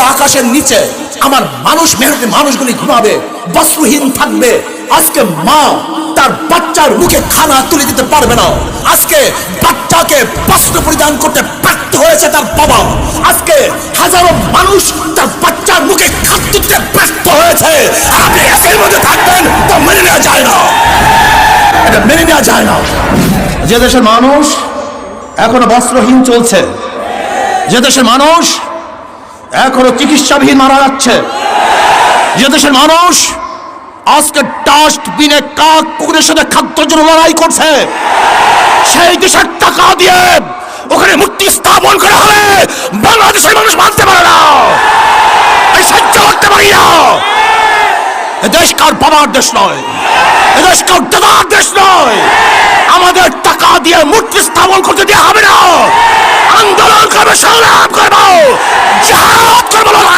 খোলা আকাশের নিচে আমার মানুষ মেহনতি মানুষগুলি ঘুমাবে, বস্ত্রহীন থাকবে। আজকে মা তার বাচ্চার মুখে খানা তুলে দিতে পারবে না। আজকে বাচ্চাকে বস্ত্র পরিধান করতে ব্যর্থ হয়েছে তার বাবা। আজকে হাজারো মানুষ তার বাচ্চার মুখে খাদ্য দিতে ব্যর্থ হয়েছে। আপনি এসের মধ্যে থাকবেন, তা মেনে নেওয়া যায় না। এটা মেনে নেওয়া যায় না। যে দেশের মানুষ এখনও বস্ত্রহীন চলছে, যে দেশের মানুষ এখনও চিকিৎসাবিহীন মারা যাচ্ছে। যে দেশের মানুষ আজকে ডাস্টবিনে কাক কুকুরের সাথে খাদ্যের জন্য লড়াই করছে, সেই দেশের টাকা দিয়ে ওখানে মূর্তি স্থাপন করা হলে বাংলাদেশের মানুষ মানতে পারে না। সহ্য করতে পারি না। দেশ কার বাবার দেশ নয় দেশ কার দাদার দেশ নয়। আমাদের টাকা দিয়ে মূর্তি স্থাপন করতে দেওয়া হবে না। আন্দোলন করব সংগ্রাম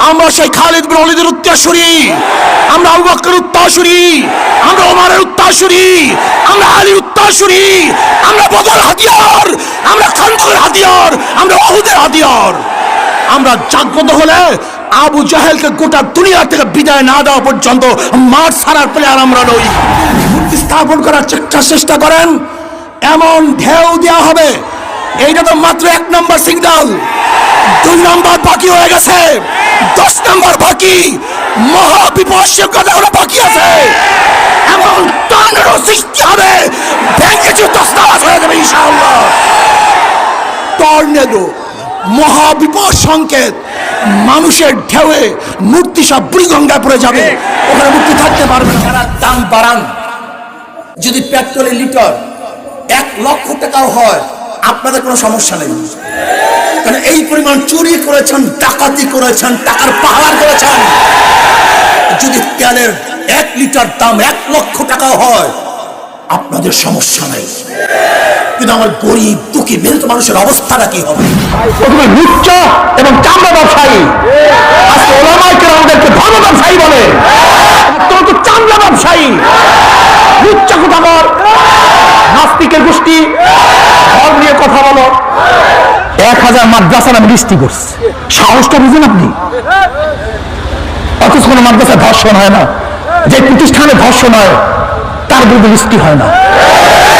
আমরা সেই খালিদ বিন ওয়ালিদের উত্তরসূরি আমরা আবু বকরের উত্তরসূরি আমরা ওমরের উত্তরসূরি আমরা আলীর উত্তরসূরি আমরা বদর হাতিয়ার। আমরা খানকুর হাতিয়ার। আমরা ওহুদের হাতিয়ার। আমরা জাগ্রত হলে আবু জাহেলকে গোটা দুনিয়া থেকে বিদায় না দেওয়া পর্যন্ত মাঠ ছাড়ার প্লেয়ার আমরা নই। স্থাপন করার চেষ্টা চেষ্টা করেন। এমন ঢেউ দেওয়া হবে। এইটা তো মাত্র এক নম্বর সিগন্যাল দুই নম্বর বাকি হয়ে গেছে। দশ নম্বর বাকি। মহা বিপর্যয় ওরা বাকি আছে। এমন টানেরও সৃষ্টি হবে। ব্যাংকে যে দস্তাবাজ হয়ে যাবে ইনশাআল্লাহ। টর্নেডো, মহাবিপদ সংকেত। মানুষের ঢেউয়ে মূর্তি সব বুড়িগঙ্গায় পড়ে যাবে। ওখানে মূর্তি থাকতে পারবে যারা দাম বাড়ান, যদি পেট্রোলের লিটার এক লক্ষ টাকাও হয় আপনাদের কোনো সমস্যা নেই। কারণ এই পরিমাণ চুরি করেছেন, ডাকাতি করেছেন, টাকার পাহাড় করেছেন। যদি তেলের এক লিটার দাম এক লক্ষ টাকাও হয়, আপনাদের সমস্যা নেই। কিন্তু আমার গরিব, দুঃখী মেহনত মানুষের অবস্থাটা কি হবে? প্রথমে লুচ্চ এবং চামড়া ব্যবসায়ী। আজকে ওলামাইকে আমাদেরকে ধর্ম ব্যবসায়ী বলে। তো চামড়া ব্যবসায়ী লুচ্চ কোথাকার নাস্তিকের গোষ্ঠী ধর্ম নিয়ে কথা বলো। এক হাজার মাদ্রাসা আমি লিস্টি করছে। সাহসটা বুঝেন আপনি? অথচ কোনো মাদ্রাসায় ধর্ষণ হয় না। যে প্রতিষ্ঠানে ধর্ষণ হয়, তার বিরুদ্ধে বৃষ্টি হয় না।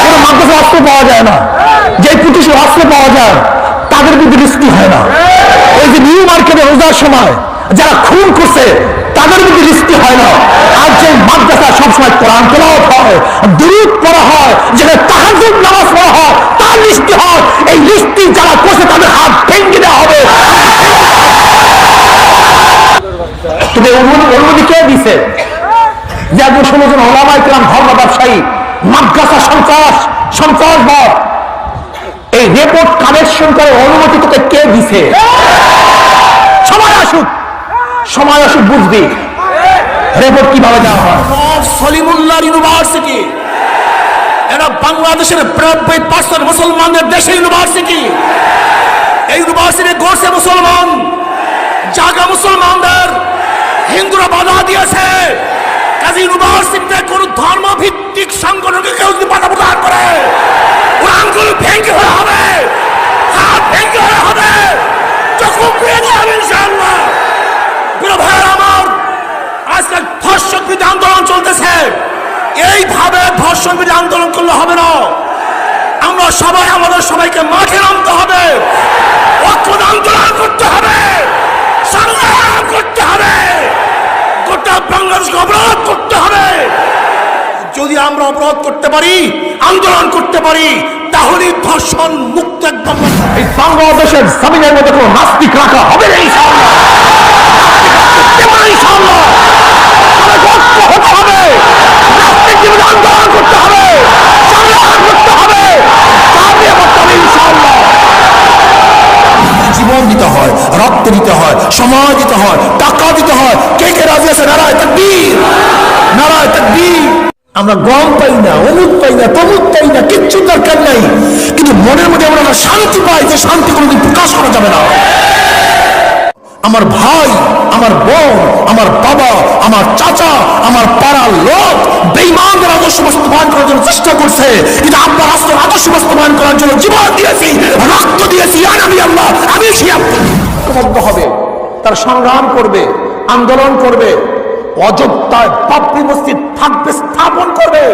কোনো মাদ্রাসা অস্ত্র পাওয়া যায় না। যে প্রতিষ্ঠানে অস্ত্র পাওয়া যায়, তাদের বিরুদ্ধে লিস্টি হয় না। ওই যে নিউ মার্কেটে রোজার সময় যারা খুন করছে, তাদের বিরুদ্ধে লিস্টি হয় না। আর যে মাদ্রাসা সবসময় কোরআন তেলাওয়াত হয়, দুরুদ পড়া হয়, যেখানে তাহাজুদ নামাজ পড়া হয়, তার লিস্টি হয়। এই লিস্টি যারা করছে, তাদের হাত ভেঙে দেওয়া হবে। তবে অনুমতি কে দিছে? যে একজন জন ওলামাই কিরাম ধর্ম ব্যবসায়ী, মাদ্রাসা সন্ত্রাস সন্ত্রাসবাদ এই রিপোর্ট কালেকশন করে অনুমতি তোকে কে দিছে? সময় আসুক। সময় আসুক বুঝবি। রিপোর্ট কীভাবে দেওয়া হয়? সলিমুল্লাহ ইউনিভার্সিটি এরা বাংলাদেশের বিরানব্বই পার্সেন্ট মুসলমানদের দেশে ইউনিভার্সিটি এই ইউনিভার্সিটি গড়ছে মুসলমান। জাগা মুসলমানদের। হিন্দুরা বাধা দিয়েছে। কাজে ইউনিভার্সিটিতে কোন ধর্মভিত্তিক সংগঠনকে কেউ যদি বাধা প্রদান করে, ওর আঙ্গুল ভেঙে হবে, হাত ভেঙে হবে চক্ষু পুড়ে দেওয়া হবে ইনশাআল্লাহ প্রিয় ভাইয়ের আমার আজকে ধর্ষক বিরোধী আন্দোলন চলতেছে এইভাবে ধর্ষক বিরোধী আন্দোলন করলে হবে না। আমরা সবাই আমাদের সবাইকে মাঠে নামতে হবে। আন্দোলন করতে হবে। সংগ্রাম করতে হবে। গোটা বাংলাদেশকে অবরোধ করতে হবে। যদি আমরা অবরোধ করতে পারি আন্দোলন করতে পারি তাহলে ধর্ষণ মুক্ত একদম এই বাংলাদেশের জমিনের মধ্যে কোনো নাস্তিক রাখা হবে না ইনশাআল্লাহ নাস্তিক রাখতে পারে ইনশাআল্লাহ। আমাদের ঐক্য হতে হবে নাস্তিক বিরুদ্ধে আন্দোলন করতে হবে সংগ্রাম করতে হবে ঝাঁপিয়ে পড়তে হবে ইনশাআল্লাহ জীবন দিতে হয়, রক্ত দিতে হয়, সময় দিতে হয়, টাকা দিতে হয়। কে কে রাজি আছে? নারায় তাকবীর। নারায় তাকবীর। আমরা গম পাই না অমুক পাই না তমুক পাই না, কিচ্ছু দরকার নাই। কিন্তু মনের মধ্যে আমরা শান্তি পাই যে শান্তি কোনোদিন প্রকাশ করা যাবে না। আমার ভাই, আমার বোন, আমার বাবা, আমার চাচা, আমার পাড়ার লোক করার চেষ্টা করছে। কিন্তু আব্বা রাষ্ট্রের আদর্শ বাস্তবায়ন করার জন্য জীবন দিয়েছি, রক্ত দিয়েছি আমি আল্লাহ, আমি সেই ঐক্যবদ্ধ হবে, তার সংগ্রাম করবে, আন্দোলন করবে, অযোধ্যায় বাবরি মসজিদ থাকবে, স্থাপন করবে,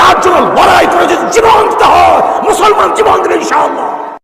তার জন্য লড়াই করে যদি জীবন দিতে হয়, মুসলমান জীবন দেবে ইনশাআল্লাহ।